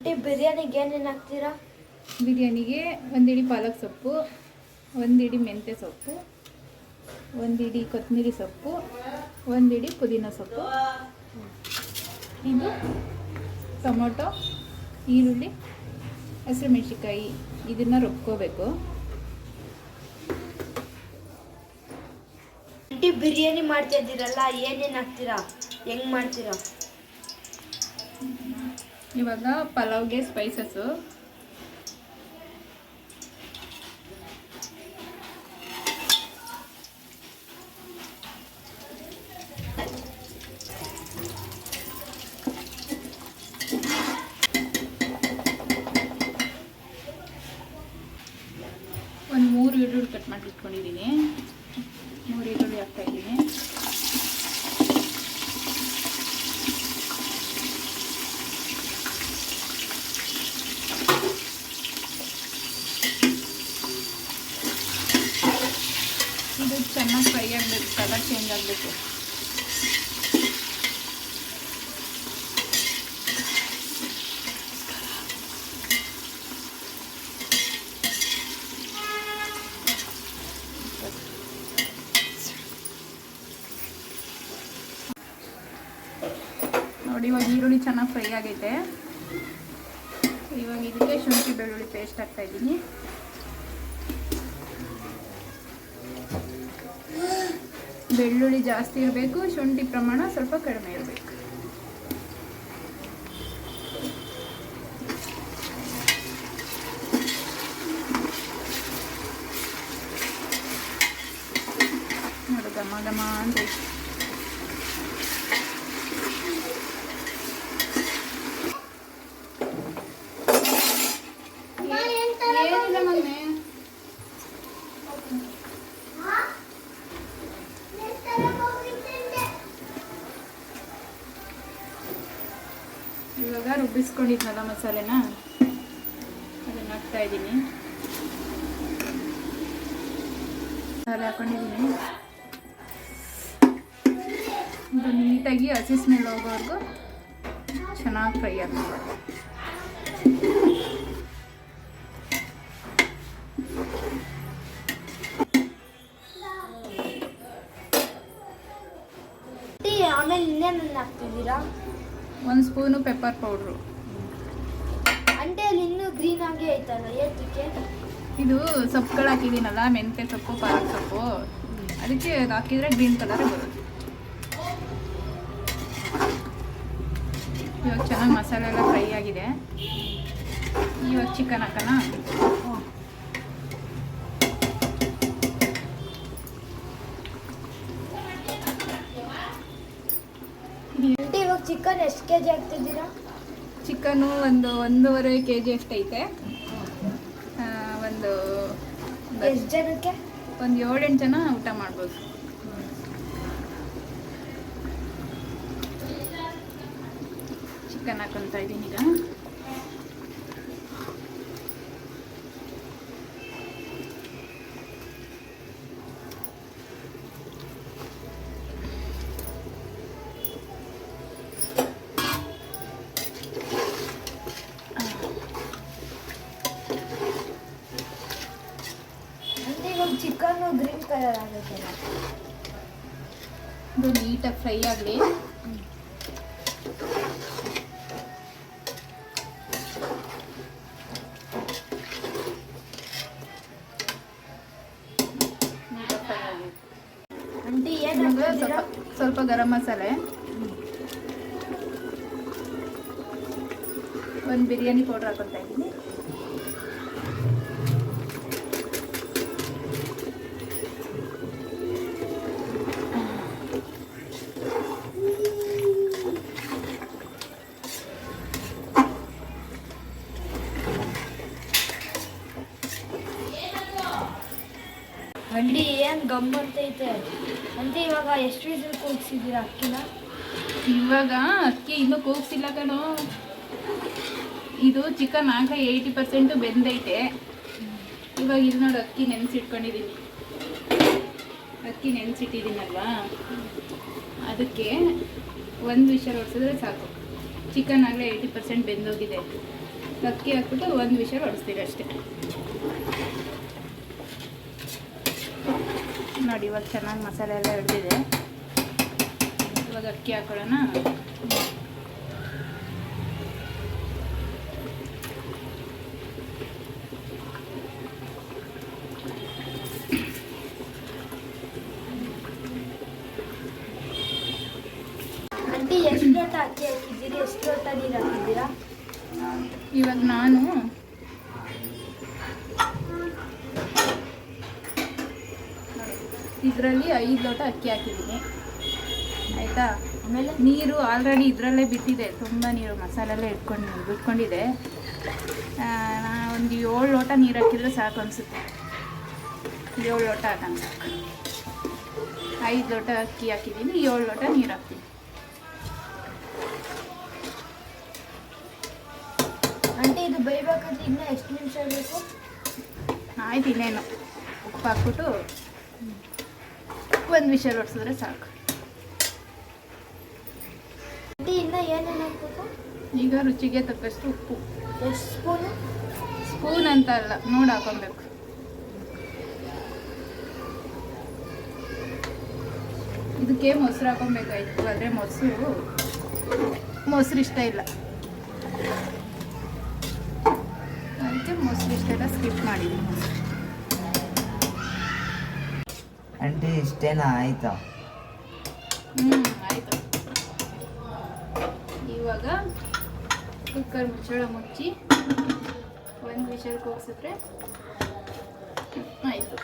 Aunty ಬಿರಿಯಾನಿಗೆ ಏನೇನು ಹಾಕ್ತೀರಾ? ಬಿರಿಯಾನಿಗೆ ಒಂದಿಡಿ ಪಾಲಕ್ ಸೊಪ್ಪು ಒಂದಿಡಿ ಮೆಂತ್ಯ ಸೊಪ್ಪು ಒಂದಿಡಿ ಕೊತ್ತಂಬರಿ ಸೊಪ್ಪು ಒಂದಿಡಿ ಪುದೀನ ಸೊಪ್ಪು. ಇದು ಟೊಮೊಟೊ ಈರುಳ್ಳಿ ಹಸಿರುಮೆಣ್ಸಿಕಾಯಿ ಇದನ್ನು ರುಬ್ಕೋಬೇಕು. ಬಿರಿಯಾನಿ ಮಾಡ್ತಾ ಇದ್ದೀರಲ್ಲ ಏನೇನು ಹಾಕ್ತೀರಾ? ಹೆಂಗ್ ಮಾಡ್ತೀರಾ? ಇವಾಗ ಪಲಾವ್ಗೆ ಸ್ಪೈಸಸ್ಸು ಒಂದು ಮೂರು ಈರುಳ್ಳಿ ಕಟ್ ಮಾಡಿ ಇಟ್ಕೊಂಡಿದ್ದೀನಿ ಮೂರು ಈರುಳ್ಳಿ ಹಾಕ್ತಾ ಇದ್ದೀನಿ ಇದು ಚೆನ್ನಾಗಿ ಫ್ರೈ ಆಗಬೇಕು ಕಲರ್ ಚೇಂಜ್ ಆಗಬೇಕು. ನೋಡಿ, ಇವಾಗ ಈರುಳ್ಳಿ ಚೆನ್ನಾಗಿ ಫ್ರೈ ಆಗೈತೆ. ಇವಾಗ ಇದಕ್ಕೆ ಶುಂಠಿ ಬೆಳ್ಳುಳ್ಳಿ ಪೇಸ್ಟ್ ಹಾಕ್ತಾ ಇದ್ದೀನಿ. ಬೆಳ್ಳುಳ್ಳಿ ಜಾಸ್ತಿ ಇರಬೇಕು ಶುಂಠಿ ಪ್ರಮಾಣ ಸ್ವಲ್ಪ ಕಡಿಮೆ ಇರಬೇಕು. ನೋಡಿ ಅಂತ ರುಬ್ಬಿಸ್ಕೊಂಡಿದ್ನಲ್ಲ ಮಸಾಲೆನ? ಅದನ್ನ ಹಾಕ್ತಾ ಇದ್ದೀನಿ ಮಸಾಲೆ ಹಾಕೊಂಡಿದ್ದೀನಿ. ಇದು ನೀಟಾಗಿ ಹಸಿ ಸ್ಮೆಲ್ ಹೋಗೋವರೆಗೂ ಚೆನ್ನಾಗಿ ಫ್ರೈ ಆಗ್ತದೆ ಆಮೇಲೆ ಇನ್ನೇನು ಹಾಕ್ತಿದ್ದೀರಾ? ಒಂದು ಸ್ಪೂನು ಪೆಪ್ಪರ್ ಪೌಡ್ರು ಆಂಟಿ ಅಲ್ಲಿ ಇನ್ನೂ ಇದು ಸೊಪ್ಪುಗಳು ಹಾಕಿದ್ದೀನಲ್ಲ ಮೆಂತ್ಯ ಸೊಪ್ಪು ಪಾಲಕ್ ಸೊಪ್ಪು. ಅದಕ್ಕೆ ಹಾಕಿದ್ರೆ ಹಾಕಿದರೆ ಗ್ರೀನ್ ಕಲರ್ ಬರುತ್ತೆ. ಇವಾಗ ಚೆನ್ನಾಗಿ ಮಸಾಲೆ ಎಲ್ಲ ಫ್ರೈ ಆಗಿದೆ. ಇವಾಗ ಚಿಕನ್ ಹಾಕೋಣ. ಇವಾಗ ಚಿಕನ್ ಎಷ್ಟು ಕೆ ಜಿ ಹಾಕ್ತಿದ್ದೀರಾ? ಚಿಕನ್ನು ಒಂದು ಒಂದೂವರೆ ಕೆ ಜಿ ಅಷ್ಟೈತೆ ಎಷ್ಟು ಜನಕ್ಕೆ? ಒಂದು ಏಳೆಂಟು ಜನ ಊಟ ಮಾಡ್ಬೋದು. ಚಿಕನ್ ಹಾಕೊತಾ ಇದ್ದೀನಿ ಈಗ. ಕಲರ್ ಆಗುತ್ತೆ ಇದು ನೀಟಾಗಿ ಫ್ರೈ ಆಗಲಿ. ಸ್ವಲ್ಪ ಸ್ವಲ್ಪ ಗರಂ ಮಸಾಲೆ. ಒಂದು ಬಿರಿಯಾನಿ ಪೌಡ್ರ್ ಹಾಕೊತಾ ಇದ್ದೀನಿ. ಗಮ್ಮತ್ತೈತೆ. ಆಂಟಿ ಇವಾಗ ಎಷ್ಟು ವಿಸಿಲ್ ಕೂಗ್ಸಿದೀರ ಅಕ್ಕಿನ? ಇವಾಗ ಅಕ್ಕಿ ಇನ್ನೂ ಕೂಗ್ಸಿಲ್ಲ ಕಣೋ. ಇದು ಚಿಕನ್ ಆಗ ಏಯ್ಟಿ ಪರ್ಸೆಂಟು ಬೆಂದೈತೆ. ಇವಾಗ ಇದು ನೋಡಿ, ಅಕ್ಕಿ ನೆನೆಸಿಟ್ಕೊಂಡಿದ್ದೀನಿ ಅಕ್ಕಿ ನೆನೆಸಿಟ್ಟಿದ್ದೀನಲ್ವಾ? ಅದಕ್ಕೆ ಒಂದು ವಿಷಲ್ ಹೊಡ್ಸಿದ್ರೆ ಸಾಕು. ಚಿಕನ್ ಆಗಲೇ ಏಯ್ಟಿ ಪರ್ಸೆಂಟ್ ಬೆಂದೋಗಿದೆ. ಅಕ್ಕಿ ಹಾಕ್ಬಿಟ್ಟು ಒಂದು ವಿಷಲ್ ಹೊಡಿಸ್ತೀರಿ ಅಷ್ಟೇ ನೋಡಿ ಇವಾಗ ಚೆನ್ನಾಗಿ ಮಸಾಲೆ ಎಲ್ಲ ಹಿಡಿದಿದೆ. ಇವಾಗ ಅಕ್ಕಿ ಹಾಕೊಳ್ಳೋಣ. ಎಷ್ಟು ಲೋಟ ಅಕ್ಕಿ ಹಾಕಿದ್ದೀರಿ? ಎಷ್ಟು ಲೋಟ ನೀರು ಹಾಕಿದ್ದೀರಾ? ಇವಾಗ ನಾನು ಇದರಲ್ಲಿ ಐದು ಲೋಟ ಅಕ್ಕಿ ಹಾಕಿದ್ದೀನಿ. ಆಯಿತಾ? ಆಮೇಲೆ ನೀರು ಆಲ್ರೆಡಿ ಇದರಲ್ಲೇ ಬಿಟ್ಟಿದೆ ತುಂಬ ನೀರು ಮಸಾಲೆಲ್ಲ ಇಟ್ಕೊಂಡು ಬಿಟ್ಕೊಂಡಿದೆ. ಒಂದು ಏಳು ಲೋಟ ನೀರು ಹಾಕಿದ್ರೆ ಸಾಕು ಅನಿಸುತ್ತೆ. ಏಳು ಲೋಟ ಹಾಕೋಣ ಸಾಕು ಐದು ಲೋಟ ಅಕ್ಕಿ ಹಾಕಿದ್ದೀನಿ. ಏಳು ಲೋಟ ನೀರು ಹಾಕ್ತೀನಿ. ಆಂಟಿ ಇದು ಬೇಯಬೇಕಾದ್ರೆ ಇನ್ನೂ ಎಷ್ಟು ನಿಮಿಷ ಬೇಕು? ಆಯ್ತು ಇನ್ನೇನು. ಉಪ್ಪು ಹಾಕ್ಬಿಟ್ಟು ಒಂದು ವಿಷಲ್ ಹೊಡ್ಸಿದ್ರೆ ಸಾಕು. ಈಗ ರುಚಿಗೆ ತಕ್ಕಷ್ಟು ಉಪ್ಪು. Spoon spoon? ಸ್ಪೂನ್ ಅಂತ ಅಲ್ಲ ನೋಡಿ ಹಾಕೊಬೇಕು ಇದಕ್ಕೆ ಮೊಸರು ಹಾಕೊಬೇಕಾಯ್ತು ಆದರೆ ಮೊಸರು ಮೊಸರು ಇಷ್ಟ ಇಲ್ಲ. ಅದಕ್ಕೆ ಮೊಸರು ಇಷ್ಟ ಇಲ್ಲ ಸ್ಕಿಪ್ ಮಾಡಿದ್ದೀನಿ. ಮೊಸರು ಆಂಟಿ ಇಷ್ಟೇನಾ ಆಯ್ತಾ? ಹ್ಞೂ ಆಯಿತು. ಇವಾಗ ಕುಕ್ಕರ್ ಮುಚ್ಚಳ ಮುಚ್ಚಿ ಒಂದು ವಿಷಲ್ ಕೂಗಿಸಿದ್ರೆ ಆಯಿತು.